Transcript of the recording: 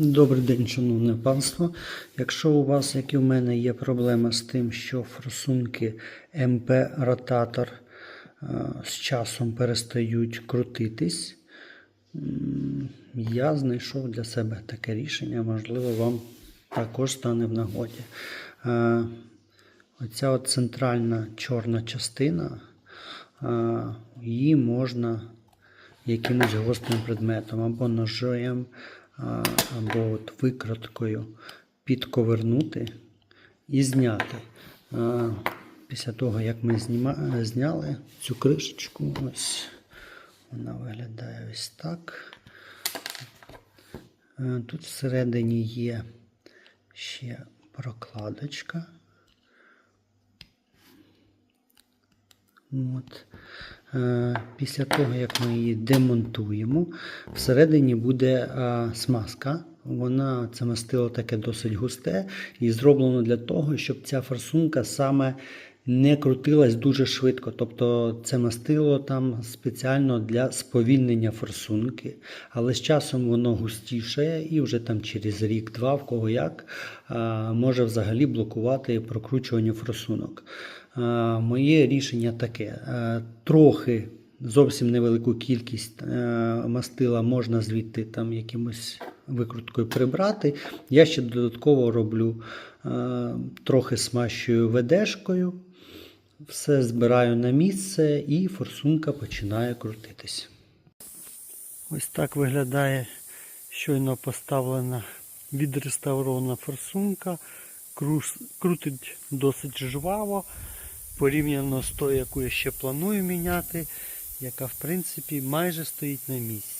Добрий день, шановне панство. Якщо у вас, як і в мене, є проблема з тим, що форсунки МП-ротатор е, з часом перестають крутитись, я знайшов для себе таке рішення, можливо, вам також стане в нагоді. Е, Оця от центральна чорна частина, е, її можна якимось гострим предметом, або ножем, або от викраткою підковернути і зняти. Після того, як ми зніма- зняли цю кришечку, ось вона виглядає ось так. Е, Тут всередині є ще прокладочка. От. Е, Після того, як ми її демонтуємо, всередині буде е, смазка. Вона це мастило таке досить густе і зроблено для того, щоб ця форсунка саме не крутилась дуже швидко. Тобто це мастило там спеціально для сповільнення форсунки, але з часом воно густіше і вже там через рік-два, в кого як, може взагалі блокувати прокручування форсунок. Моє рішення таке: трохи зовсім невелику кількість мастила можна звідти там якимось викруткою прибрати. Я ще додатково роблю трохи смащую ведешкою, все збираю на місце і форсунка починає крутитись. Ось так виглядає щойно поставлена відреставрована форсунка. Крутить досить жваво, порівняно з тою, яку я ще планую міняти, яка в принципі майже стоїть на місці.